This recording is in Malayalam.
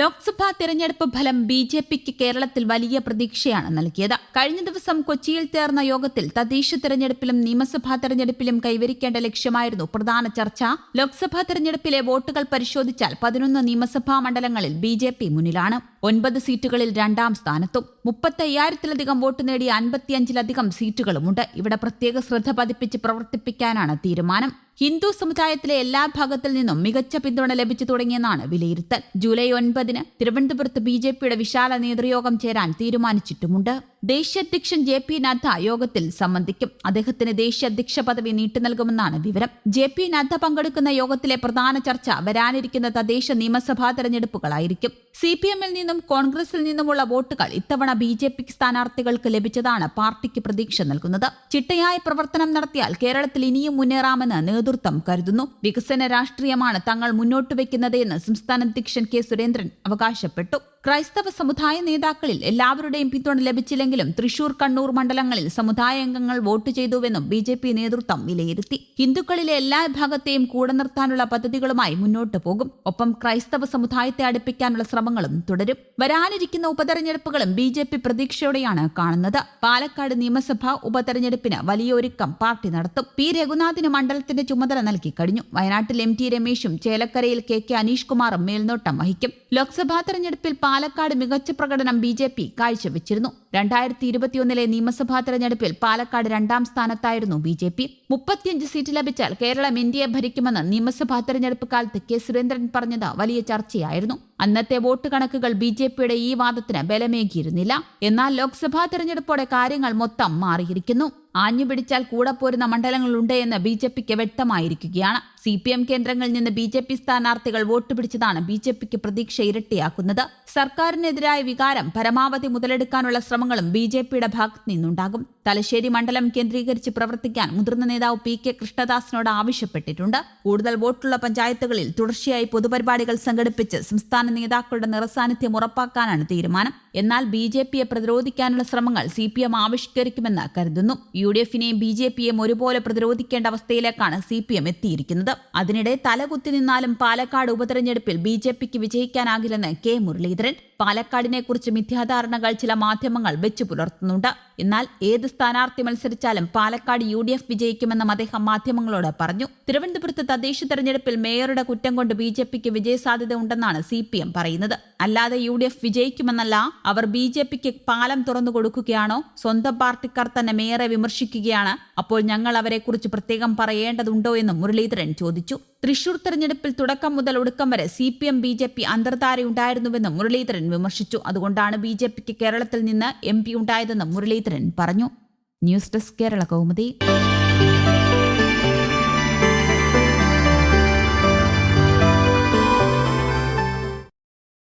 ലോക്സഭാ തെരഞ്ഞെടുപ്പ് ഫലം ബി ജെ പിക്ക് കേരളത്തിൽ വലിയ പ്രതീക്ഷയാണ് നൽകിയത്. കഴിഞ്ഞ ദിവസം കൊച്ചിയിൽ ചേർന്ന യോഗത്തിൽ തദ്ദേശ തെരഞ്ഞെടുപ്പിലും നിയമസഭാ തെരഞ്ഞെടുപ്പിലും കൈവരിക്കേണ്ട ലക്ഷ്യമായിരുന്നു പ്രധാന ചർച്ച. ലോക്സഭാ തെരഞ്ഞെടുപ്പിലെ വോട്ടുകൾ പരിശോധിച്ചാൽ പതിനൊന്ന് നിയമസഭാ മണ്ഡലങ്ങളിൽ ബി ജെ പി മുന്നിലാണ്. ഒൻപത് സീറ്റുകളിൽ രണ്ടാം സ്ഥാനത്തും മുപ്പത്തയ്യായിരത്തിലധികം വോട്ട് നേടിയ അൻപത്തിയഞ്ചിലധികം സീറ്റുകളുമുണ്ട്. ഇവിടെ പ്രത്യേക ശ്രദ്ധ പതിപ്പിച്ച് പ്രവർത്തിപ്പിക്കാനാണ് തീരുമാനം. ഹിന്ദു സമുദായത്തിലെ എല്ലാ ഭാഗത്തിൽ നിന്നും മികച്ച പിന്തുണ ലഭിച്ചു തുടങ്ങിയെന്നാണ് വിലയിരുത്തൽ. ജൂലൈ ഒൻപതിന് തിരുവനന്തപുരത്ത് ബി വിശാല നേതൃയോഗം ചേരാൻ തീരുമാനിച്ചിട്ടുമുണ്ട്. ദേശീയ അധ്യക്ഷൻ ജെ പി നദ്ദ യോഗത്തിൽ സംബന്ധിക്കും. അദ്ദേഹത്തിന് ദേശീയ അധ്യക്ഷ പദവി നീട്ടി നൽകുമെന്നാണ് വിവരം. ജെ പി നദ്ദ പങ്കെടുക്കുന്ന യോഗത്തിലെ പ്രധാന ചർച്ച വരാനിരിക്കുന്ന തദ്ദേശ നിയമസഭാ തെരഞ്ഞെടുപ്പുകളായിരിക്കും. സി പി എമ്മിൽ നിന്നും കോൺഗ്രസിൽ നിന്നുമുള്ള വോട്ടുകൾ ഇത്തവണ ബി ജെ പി സ്ഥാനാർത്ഥികൾക്ക് ലഭിച്ചതാണ് പാർട്ടിക്ക് പ്രതീക്ഷ നൽകുന്നത്. ചിട്ടയായ പ്രവർത്തനം നടത്തിയാൽ കേരളത്തിൽ ഇനിയും മുന്നേറാമെന്ന് നേതൃത്വം കരുതുന്നു. വികസന രാഷ്ട്രീയമാണ് തങ്ങൾ മുന്നോട്ട് വയ്ക്കുന്നതെന്ന് സംസ്ഥാന അധ്യക്ഷൻ കെ സുരേന്ദ്രൻ അവകാശപ്പെട്ടു. ക്രൈസ്തവ സമുദായ നേതാക്കളിൽ എല്ലാവരുടെയും പിന്തുണ ലഭിച്ചില്ലെങ്കിലും തൃശൂർ കണ്ണൂർ മണ്ഡലങ്ങളിൽ സമുദായ അംഗങ്ങൾ വോട്ട് ചെയ്തുവെന്നും ബി ജെ പി നേതൃത്വം വിലയിരുത്തി. ഹിന്ദുക്കളിലെ എല്ലാ വിഭാഗത്തെയും കൂടെ നിർത്താനുള്ള പദ്ധതികളുമായി മുന്നോട്ട് പോകും. ഒപ്പം ക്രൈസ്തവ സമുദായത്തെ അടുപ്പിക്കാനുള്ള ശ്രമങ്ങളും തുടരും. വരാനിരിക്കുന്ന ഉപതെരഞ്ഞെടുപ്പുകളും ബി ജെ പി പ്രതീക്ഷയോടെയാണ് കാണുന്നത്. പാലക്കാട് നിയമസഭാ ഉപതെരഞ്ഞെടുപ്പിന് വലിയ ഒരുക്കം പാർട്ടി നടത്തും. പി രഘുനാഥിന് മണ്ഡലത്തിന്റെ ചുമതല നൽകി കഴിഞ്ഞു. വയനാട്ടിൽ എം ടി രമേശും ചേലക്കരയിൽ കെ കെ അനീഷ് കുമാറും മേൽനോട്ടം വഹിക്കും. ലോക്സഭാ തെരഞ്ഞെടുപ്പിൽ പാലക്കാട് മികച്ച പ്രകടനം ബി ജെ പി കാഴ്ചവെച്ചിരുന്നു. രണ്ടായിരത്തി ഇരുപത്തിയൊന്നിലെ നിയമസഭാ തെരഞ്ഞെടുപ്പിൽ പാലക്കാട് രണ്ടാം സ്ഥാനത്തായിരുന്നു ബി ജെ പി. മുപ്പത്തിയഞ്ച് സീറ്റ് ലഭിച്ചാൽ കേരളം ഇന്ത്യയെ ഭരിക്കുമെന്ന് നിയമസഭാ തെരഞ്ഞെടുപ്പ് കാലത്ത് കെ സുരേന്ദ്രൻ പറഞ്ഞത് വലിയ ചർച്ചയായിരുന്നു. അന്നത്തെ വോട്ട് കണക്കുകൾ ബി ജെ പിയുടെ ഈ വാദത്തിന് ബലമേകിയിരുന്നില്ല. എന്നാൽ ലോക്സഭാ തെരഞ്ഞെടുപ്പോടെ കാര്യങ്ങൾ മൊത്തം മാറിയിരിക്കുന്നു. ആഞ്ഞു പിടിച്ചാൽ കൂടെ പോരുന്ന മണ്ഡലങ്ങളുണ്ട് എന്ന് ബി ജെ പിക്ക് വ്യക്തമായിരിക്കുകയാണ്. സി പി എം കേന്ദ്രങ്ങളിൽ നിന്ന് ബി ജെ പി സ്ഥാനാർത്ഥികൾ വോട്ട് പിടിച്ചതാണ് ബി ജെ പിക്ക് പ്രതീക്ഷ ഇരട്ടിയാക്കുന്നത്. സർക്കാരിനെതിരായ വികാരം പരമാവധി മുതലെടുക്കാനുള്ള ശ്രമങ്ങളും ബി ജെ പിയുടെ ഭാഗത്തു നിന്നുണ്ടാകും. തലശ്ശേരി മണ്ഡലം കേന്ദ്രീകരിച്ച് പ്രവർത്തിക്കാൻ മുതിർന്ന നേതാവ് പി കെ കൃഷ്ണദാസിനോട് ആവശ്യപ്പെട്ടിട്ടുണ്ട്. കൂടുതൽ വോട്ടുള്ള പഞ്ചായത്തുകളിൽ തുടർച്ചയായി പൊതുപരിപാടികൾ സംഘടിപ്പിച്ച് സംസ്ഥാന നേതാക്കളുടെ നിറസാന്നിധ്യം ഉറപ്പാക്കാനാണ് തീരുമാനം. എന്നാൽ ബി ജെ പിയെ പ്രതിരോധിക്കാനുള്ള ശ്രമങ്ങൾ സി പി എം ആവിഷ്കരിക്കുമെന്ന് കരുതുന്നു. യു ഡി എഫിനെയും ബി ജെ പിയെയും ഒരുപോലെ പ്രതിരോധിക്കേണ്ട അവസ്ഥയിലേക്കാണ് സി പി എം എത്തിയിരിക്കുന്നത്. അതിനിടെ തലകുത്തി നിന്നാലും പാലക്കാട് ഉപതെരഞ്ഞെടുപ്പിൽ ബി ജെ പിക്ക് വിജയിക്കാനാകില്ലെന്ന് കെ മുരളീധരൻ. പാലക്കാടിനെ കുറിച്ച് മിഥ്യാധാരണകൾ ചില മാധ്യമങ്ങൾ വെച്ചു പുലർത്തുന്നുണ്ട്. എന്നാൽ ഏത് സ്ഥാനാർത്ഥി മത്സരിച്ചാലും പാലക്കാട് യു ഡി എഫ് വിജയിക്കുമെന്നും അദ്ദേഹം മാധ്യമങ്ങളോട് പറഞ്ഞു. തിരുവനന്തപുരത്ത് തദ്ദേശ തെരഞ്ഞെടുപ്പിൽ മേയറുടെ കുറ്റം കൊണ്ട് ബി ജെ പിക്ക് വിജയസാധ്യത ഉണ്ടെന്നാണ് സി പി എം പറയുന്നത്. അല്ലാതെ യു ഡി എഫ് വിജയിക്കുമെന്നല്ല അവർ ബി ജെ പിക്ക് പാലം തുറന്നു കൊടുക്കുകയാണോ? സ്വന്തം പാർട്ടിക്കാർ തന്നെ മേയറെ വിമർശിക്കുകയാണ്. അപ്പോൾ ഞങ്ങൾ അവരെക്കുറിച്ച് പ്രത്യേകം പറയേണ്ടതുണ്ടോ എന്നും മുരളീധരൻ ചോദിച്ചു. തൃശൂർ തെരഞ്ഞെടുപ്പിൽ തുടക്കം മുതൽ ഒടുക്കം വരെ C P M B J P അന്തർധാരയുണ്ടായിരുന്നുവെന്നും Muraleedharan വിമർശിച്ചു. അതുകൊണ്ടാണ് ബി ജെ പിക്ക് കേരളത്തിൽ നിന്ന് എം പി ഉണ്ടായതെന്നും മുരളീധരൻ പറഞ്ഞു. News desk Kerala Kaumudi.